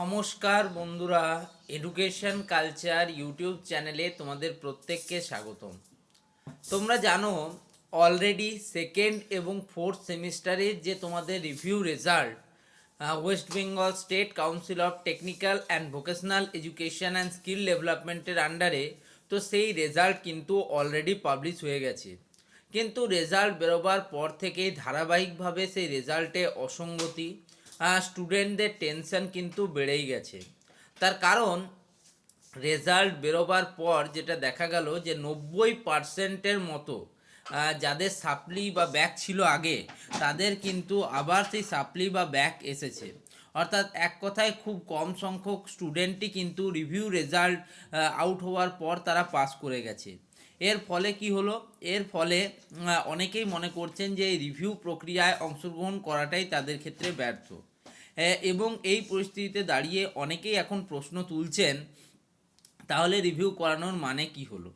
নমস্কার বন্ধুরা education culture YouTube চ্যানেলে তোমাদের প্রত্যেককে স্বাগতম। তোমরা জানো অলরেডি সেকেন্ড এবং ফোর্থ সেমিস্টারের যে তোমাদের review result West Bengal State Council of Technical and Vocational Education and Skill ডেভেলপমেন্টের আন্ডারে তো সেই রেজাল্ট কিন্তু অলরেডি পাবলিশ হয়ে গেছে। কিন্তু রেজাল্ট বেরোবার পর থেকেই ধারাবাহিকভাবে সেই রেজাল্টে অসঙ্গতি স্টুডেন্টদের টেনশন কিন্তু বেড়েই গেছে। তার কারণ রেজাল্ট বেরোবার পর যেটা দেখা গেল যে নব্বই পার্সেন্টের মতো যাদের সাপ্লি বা ব্যাক ছিল আগে, তাদের কিন্তু আবার সেই সাপ্লি বা ব্যাক এসেছে। অর্থাৎ এক কথায় খুব কম সংখ্যক স্টুডেন্টই কিন্তু রিভিউ রেজাল্ট আউট হওয়ার পর তারা পাস করে গেছে। এর ফলে কি হলো? এর ফলে অনেকেই মনে করছেন যে রিভিউ প্রক্রিয়ায় অংশগ্রহণ করাটাই তাদের ক্ষেত্রে ব্যর্থ। এবং এই পরিস্থিতিতে দাঁড়িয়ে অনেকেই এখন প্রশ্ন তুলছেন, তাহলে রিভিউ করানোর মানে কি হলো?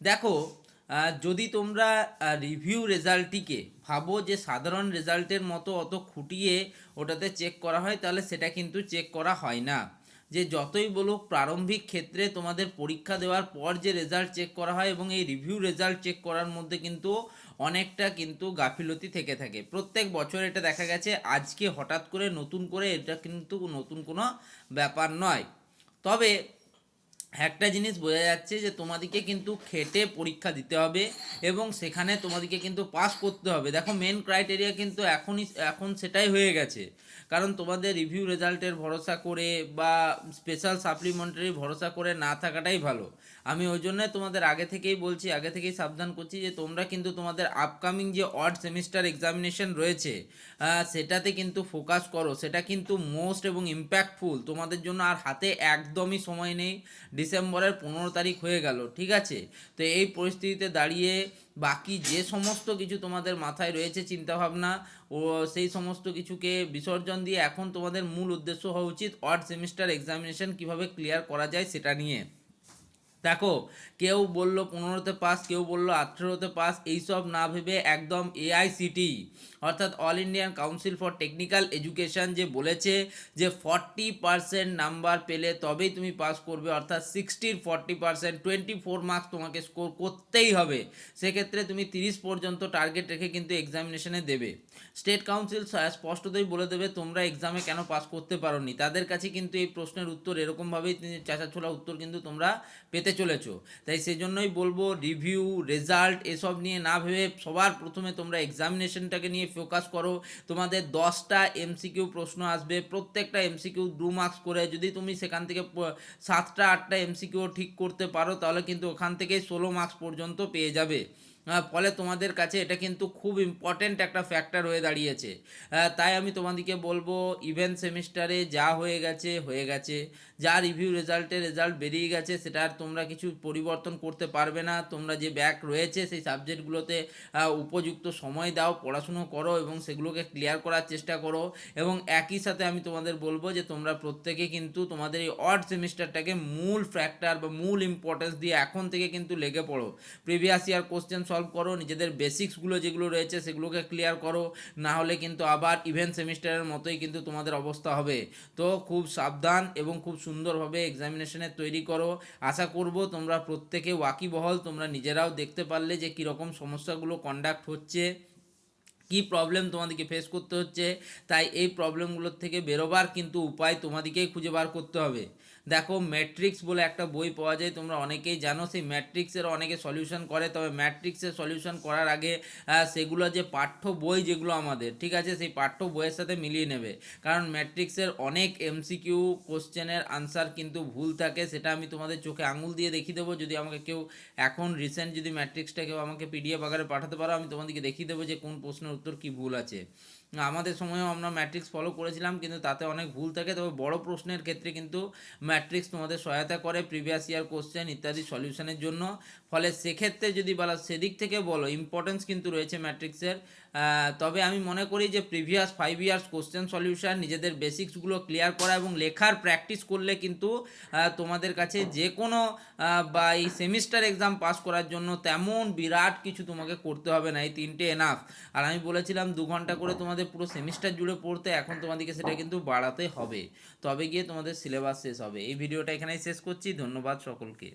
দেখো যদি তোমরা রিভিউ রেজাল্টটিকে ভাবো যে সাধারণ রেজাল্টের মতো অত খুঁটিয়ে ওটাতে চেক করা হয়, তাহলে সেটা কিন্তু চেক করা হয় না। যে যতই বলুক প্রারম্ভিক ক্ষেত্রে তোমাদের পরীক্ষা দেওয়ার পর যে রেজাল্ট চেক করা হয় এবং এই রিভিউ রেজাল্ট চেক করার মধ্যে কিন্তু অনেকটা কিন্তু গাফিলতি থেকে থাকে। প্রত্যেক বছর এটা দেখা গেছে, আজকে হঠাৎ করে নতুন করে এটা কিন্তু নতুন কোনো ব্যাপার নয়। তবে একটা জিনিস বোঝা যাচ্ছে যে তোমাদেরকে কিন্তু খেটে পরীক্ষা দিতে হবে এবং সেখানে তোমাদেরকে কিন্তু পাস করতে হবে। দেখো মেন ক্রাইটেরিয়া কিন্তু এখনই, এখন সেটাই হয়ে গেছে। কারণ তোমাদের রিভিউ রেজাল্টের ভরসা করে বা স্পেশাল সাপ্লিমেন্টারি ভরসা করে না থাকাটাই ভালো। আমি ওই জন্য তোমাদের আগে থেকেই বলছি, আগে থেকেই সাবধান করছি যে তোমরা কিন্তু তোমাদের আপকামিং যে অড সেমিস্টার এক্সামিনেশন রয়েছে সেটাতে কিন্তু ফোকাস করো। সেটা কিন্তু মোস্ট এবং ইম্প্যাক্টফুল তোমাদের জন্য আর হাতে একদমই সময় নেই। ডিসেম্বরের পনেরো তারিখ হয়ে গেল, ঠিক আছে? তো এই পরিস্থিতিতে দাঁড়িয়ে বাকি যে সমস্ত কিছু তোমাদের মাথায় রয়েছে চিন্তাভাবনা, ও সেই সমস্ত কিছুকে বিসর্জন দিয়ে এখন তোমাদের মূল উদ্দেশ্য হওয়া উচিত অড সেমিস্টার এক্সামিনেশন কীভাবে ক্লিয়ার করা যায় সেটা নিয়ে। দেখো, কেউ বলল পনেরোতে পাস কেউ বলল আঠেরোতে পাস এইসব না ভেবে একদম এআইসিটি অর্থাৎ All Indian Council for Technical Education যে বলেছে যে ফর্টি পার্সেন্ট নাম্বার পেলে তবেই তুমি পাস করবে, অর্থাৎ সিক্সটির forty percent twenty four marks তোমাকে স্কোর করতেই হবে। সেক্ষেত্রে তুমি তিরিশ পর্যন্ত টার্গেট রেখে কিন্তু এক্সামিনেশনে দেবে। স্টেট কাউন্সিল স্পষ্টতই বলে দেবে, তোমরা এক্সামে কেন পাস করতে পারোনি? তাদের কাছে কিন্তু এই প্রশ্নের উত্তর এরকমভাবেই চাচাছোলা উত্তর কিন্তু তোমরা পেতে চলেছো। তাই সেজন্যই বলব রিভিউ রেজাল্ট এসব নিয়ে না ভেবে সবার প্রথমে তোমরা এক্সামিনেশনটাকে নিয়ে ফোকাস করো। তোমাদের দশটা এমসিকিউ প্রশ্ন আসবে, প্রত্যেকটা এমসিকিউ দু মার্কস করে। যদি তুমি সেখান থেকে সাতটা, আটটা এমসিকিউ ঠিক করতে পারো, তাহলে কিন্তু ওখান থেকে ষোলো মার্কস পর্যন্ত পেয়ে যাবে। ফলে তোমাদের কাছে এটা কিন্তু খুব ইম্পর্ট্যান্ট একটা ফ্যাক্টর হয়ে দাঁড়িয়েছে। তাই আমি তোমাদেরকে বলব ইভেন্ট সেমিস্টারে যা হয়ে গেছে হয়ে গেছে। যা রিভিউ রেজাল্টে রেজাল্ট বেরিয়ে গেছে, সেটা আর তোমরা কিছু পরিবর্তন করতে পারবে না। তোমরা যে ব্যাক রয়েছে, সেই সাবজেক্টগুলোতে উপযুক্ত সময় দাও, পড়াশুনো করো এবং সেগুলোকে ক্লিয়ার করার চেষ্টা করো। এবং একই সাথে আমি তোমাদের বলব যে, তোমরা প্রত্যেকে কিন্তু তোমাদের এই অড সেমিস্টারটাকে মূল ফ্যাক্টর বা মূল ইম্পর্টেন্স দিয়ে এখন থেকে কিন্তু লেগে পড়ো। প্রিভিয়াস ইয়ার কোশ্চেন সলভ করো, নিজেদের বেসিক্সগুলো যেগুলো রয়েছে সেগুলোকে ক্লিয়ার করো, না হলে কিন্তু আবার ইভেন্ট সেমিস্টারের মতোই কিন্তু তোমাদের অবস্থা হবে। তো খুব সাবধান এবং খুব সুন্দরভাবে এক্সামিনেশনে তৈরি করো। আশা করব তোমরা প্রত্যেকে ওয়াকিবহল, তোমরা নিজেরাও দেখতে পারলে যে কীরকম সমস্যাগুলো কন্ডাক্ট হচ্ছে, কি প্রবলেম তোমাদেরকে ফেস করতে হচ্ছে। তাই এই প্রবলেমগুলোর থেকে বেরোবার কিন্তু উপায় তোমাদেরকেই খুঁজে বার করতে হবে। দেখো ম্যাট্রিক্স বলে একটা বই পাওয়া যায়, তোমরা অনেকেই জানো, সেই ম্যাট্রিক্সের অনেকে সলিউশন করে, তবে ম্যাট্রিক্সের সলিউশন করার আগে সেগুলো যে পাঠ্য বই যেগুলো আমাদের, ঠিক আছে, সেই পাঠ্য বইয়ের সাথে মিলিয়ে নেবে। কারণ ম্যাট্রিক্সের অনেক এমসিকিউ কোশ্চেনের আনসার কিন্তু ভুল থাকে, সেটা আমি তোমাদের চোখে আঙুল দিয়ে দেখিয়ে দেবো। যদি আমাকে কেউ এখন রিসেন্ট যদি ম্যাট্রিক্সটা কেউ আমাকে পিডিএফ আকারে পাঠাতে পারো, আমি তোমাদেরকে দেখিয়ে দেবো যে কোন প্রশ্নের উত্তর কি ভুল আছে। আমাদের সময়ও আমরা ম্যাট্রিক্স ফলো করেছিলাম, কিন্তু তাতে অনেক ভুল থাকে। তবে বড় প্রশ্নের ক্ষেত্রে কিন্তু ম্যাট্রিক্স তোমাদের সহায়তা করে প্রিভিয়াস ইয়ার কোশ্চেন ইত্যাদি সলিউশনের জন্য। ফলে সেক্ষেত্রে যদি বলা, সেদিক থেকে বলো ইম্পর্টেন্স কিন্তু রয়েছে ম্যাট্রিক্সের তবে আমি মনে করি যে previous five years question solution নিজেদের বেসিক্সগুলো ক্লিয়ার করা এবং লেখার প্র্যাকটিস করলে কিন্তু তোমাদের কাছে যে কোনো বা এই সেমিস্টার এক্সাম পাস করার জন্য তেমন বিরাট কিছু তোমাকে করতে হবে না। এই তিনটে এনাফ আর আমি বলেছিলাম দু ঘণ্টা করে তোমাদের তোমাদের পুরো সেমিস্টার জুড়ে পড়তে এখন তোমাদেরকে সেটা কিন্তু বাড়াতে হবে। তবে গিয়ে তোমাদের সিলেবাস শেষ হবে। এই ভিডিওটা এখানেই শেষ করছি। ধন্যবাদ সকলকে।